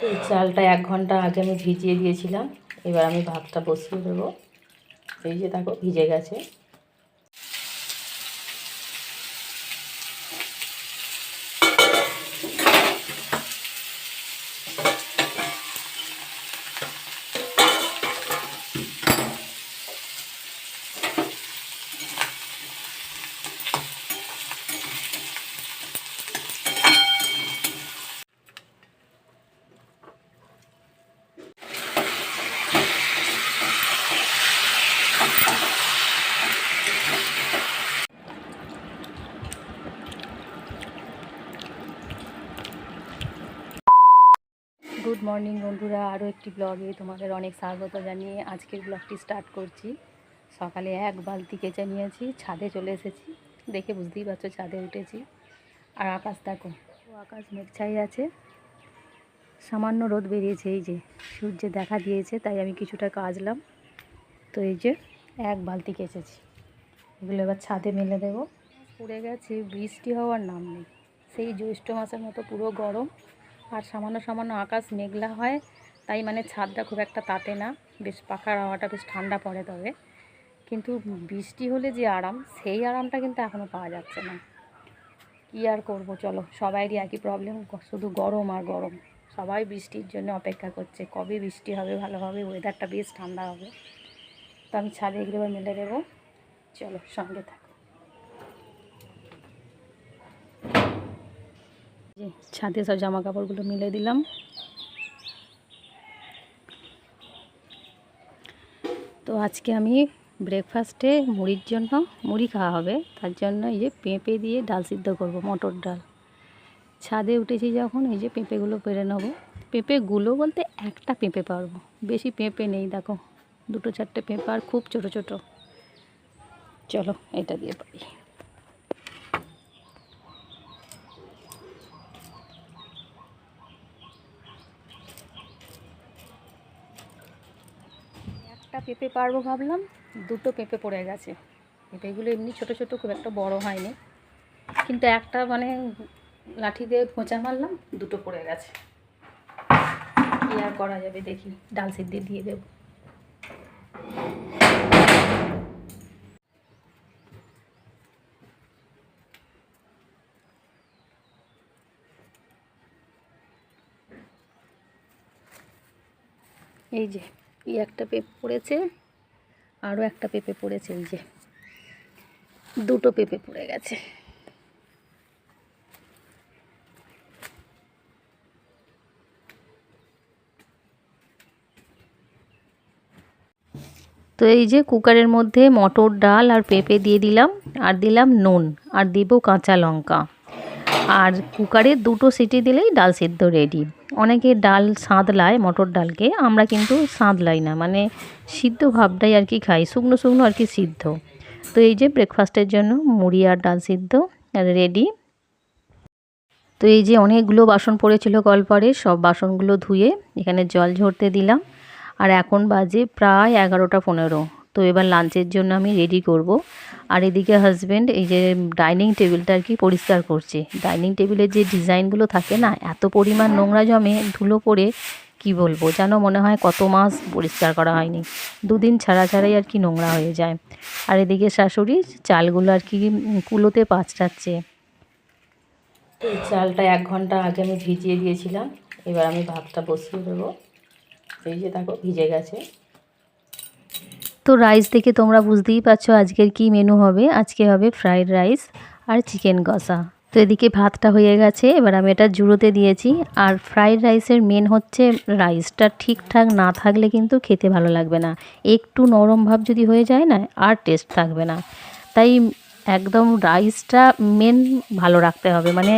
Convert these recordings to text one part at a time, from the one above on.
এই চালটা এক ঘণ্টা আগে আমি ভিজিয়ে দিয়েছিলাম। এবার আমি ভাতটা বসিয়ে দেবো। এই যে দেখো, ভিজে গেছে। গুড মর্নিং বন্ধুরা, আরও একটি ব্লগে তোমাদের অনেক স্বাগত জানিয়ে আজকের ব্লগটি স্টার্ট করছি। সকালে এক বালতি কেচে নিয়েছি, ছাদে চলে এসেছি। দেখে বুঝতেই পারছ, ছাদে উঠেছি। আর আকাশ দেখো, ও আকাশ মেঘছাই আছে। সামান্য রোদ বেরিয়েছে, এই যে সূর্যে দেখা দিয়েছে, তাই আমি কিছুটা কাজলাম। তো এই যে এক বালতি কেচেছি, এগুলো এবার ছাদে মেলে দেবো। পুড়ে গেছে, বৃষ্টি হওয়ার নাম নেই। সেই জ্যৈষ্ঠ মাসের মতো পুরো গরম। আর সামান্য সামান্য আকাশ মেঘলা হয়, তাই মানে ছাদটা খুব একটা তাতে না। বেশ পাখার হাওয়াটা বেশ ঠান্ডা পড়ে তবে। কিন্তু বৃষ্টি হলে যে আরাম, সেই আরামটা কিন্তু এখনও পাওয়া যাচ্ছে না। কী আর করব, চলো, সবাইরই একই প্রবলেম শুধু গরম আর গরম। সবাই বৃষ্টির জন্য অপেক্ষা করছে, কবে বৃষ্টি হবে, ভালোভাবে ওয়েদারটা বেশ ঠান্ডা হবে। তো আমি ছাদে এগুলো মেলে দেবো চলো, সঙ্গে থাকো। যে ছাদে সব জামা কাপড়গুলো মিলে দিলাম। তো আজকে আমি ব্রেকফাস্টে মুড়ির জন্য মুড়ি খাওয়া হবে। তার জন্য এই যে পেঁপে দিয়ে ডাল সিদ্ধ করব, মটর ডাল। ছাদে উঠেছি যখন এই যে পেঁপেগুলো পেরে নেব। পেঁপেগুলো বলতে একটা পেঁপে পারব, বেশি পেঁপে নেই, দেখো। দুটো চারটে পেঁপে আর খুব ছোট ছোট। চলো, এটা দিয়ে পারি। একটা পেঁপে পারব ভাবলাম, দুটো পেঁপে পড়ে গেছে। পেঁপেগুলো এমনি ছোট ছোট, খুব একটা বড় হয়নি। কিন্তু একটা মানে লাঠি দিয়ে খোঁচা মারলাম, দুটো পড়ে গেছে। কী আর করা যাবে দেখি, ডাল সিদ্ধি দিয়ে দেবো। এই যে এই একটা পেঁপে পড়েছে, আরও একটা পেঁপে পড়েছে, এই যে দুটো পেঁপে পড়ে গেছে। তো এই যে কুকারের মধ্যে মটর ডাল আর পেঁপে দিয়ে দিলাম, আর দিলাম নুন, আর দিব কাঁচা লঙ্কা। আর কুকারে দুটো সিটি দিলেই ডাল সিদ্ধ রেডি। অনেকে ডাল সাঁতলায়, মটর ডালকে, আমরা কিন্তু সাঁতলাই না। মানে সিদ্ধ ভাবটাই আর কি খাই, শুকনো শুকনো আর কি সিদ্ধ। তো এই যে ব্রেকফাস্টের জন্য মুড়ি আর ডাল সিদ্ধ রেডি তো এই যে অনেকগুলো বাসন পড়েছিল কলপারে, সব বাসনগুলো ধুয়ে এখানে জল ঝরতে দিলাম। আর এখন বাজে প্রায় এগারোটা পনেরো। তো এবার লাঞ্চের জন্য আমি রেডি করব। আর এদিকে হাজব্যান্ড এই যে ডাইনিং টেবিলটা আর কি পরিষ্কার করছে। ডাইনিং টেবিলের যে ডিজাইনগুলো থাকে না, এত পরিমাণ নোংরা জমে ধুলো পড়ে, কি বলব? যেন মনে হয় কত মাস পরিষ্কার করা হয়নি। দুদিন ছাড়া ছাড়াই আর কি নোংরা হয়ে যায়। আর এদিকে শাশুড়ি চালগুলো আর কি কুলোতে পাঁচটাচ্ছে এই চালটা এক ঘণ্টা আগে আমি ভিজিয়ে দিয়েছিলাম। এবার আমি ভাতটা বসিয়ে দেবো। এই যে দেখো, ভিজে গেছে। তো রাইস থেকে তোমরা বুঝতেই পারছ আজকের কি মেনু হবে। আজকে হবে ফ্রাইড রাইস আর চিকেন কষা। তো এদিকে ভাতটা হয়ে গেছে, এবার আমি এটা জুড়োতে দিয়েছি। আর ফ্রাইড রাইসের মেন হচ্ছে রাইসটা ঠিকঠাক না থাকলে কিন্তু খেতে ভালো লাগবে না। একটু নরম ভাব যদি হয়ে যায় না, আর টেস্ট থাকবে না। তাই একদম রাইসটা মেন ভালো রাখতে হবে। মানে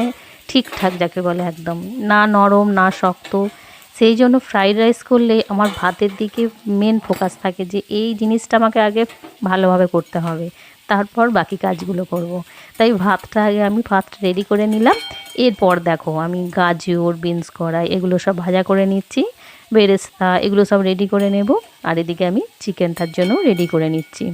ঠিকঠাক যাকে বলে একদম। না নরম, না শক্ত। সেই জন্য ফ্রাইড রাইস করলে আমার ভাতের দিকে মেন ফোকাস থাকে যে এই জিনিসটা আমাকে আগে ভালোভাবে করতে হবে। তারপর বাকি কাজগুলো করব। তাই ভাতটা আগে আমি ভাতটা রেডি করে নিলাম। এরপর দেখো আমি গাজর বিনস কড়াই এগুলো সব ভাজা করে নিচ্ছি। বেরেস্তা এগুলো সব রেডি করে নেব। আর এদিকে আমি চিকেনটার জন্য রেডি করে নিচ্ছি।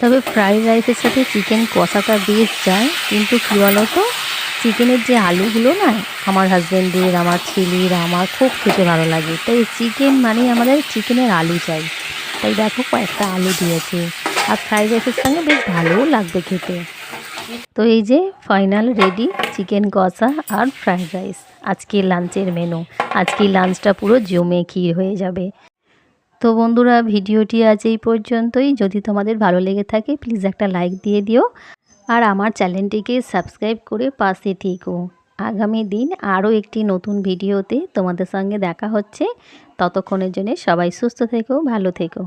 তবে ফ্রাইড রাইসের সাথে চিকেন কষাটা বেশ যায়, কিন্তু কী বলো তো চিকেনের যে আলুগুলো না, আমার হাজব্যান্ডের আমার ছেলের, আমার খুব খেতে ভালো লাগে। তাই চিকেন মানে আমাদের চিকেনের আলু চাই। তাই দেখো কয়েকটা আলু দিয়েছে। আর ফ্রাইড রাইসের সঙ্গে বেশ ভালোও লাগবে খেতে। তো এই যে ফাইনাল রেডি চিকেন কষা আর ফ্রাইড রাইস আজকের লাঞ্চের মেনু আজকের লাঞ্চটা পুরো জমে ক্ষীর হয়ে যাবে। তো বন্ধুরা, ভিডিওটি আজ এই পর্যন্তই। যদি তোমাদের ভালো লেগে থাকে প্লিজ একটা লাইক দিয়ে দিও। আর আমার চ্যানেলটিকে সাবস্ক্রাইব করে পাশে থেকো। আগামী দিন আরও একটি নতুন ভিডিওতে তোমাদের সঙ্গে দেখা হচ্ছে। ততক্ষণের জন্য সবাই সুস্থ থেকো, ভালো থেকো।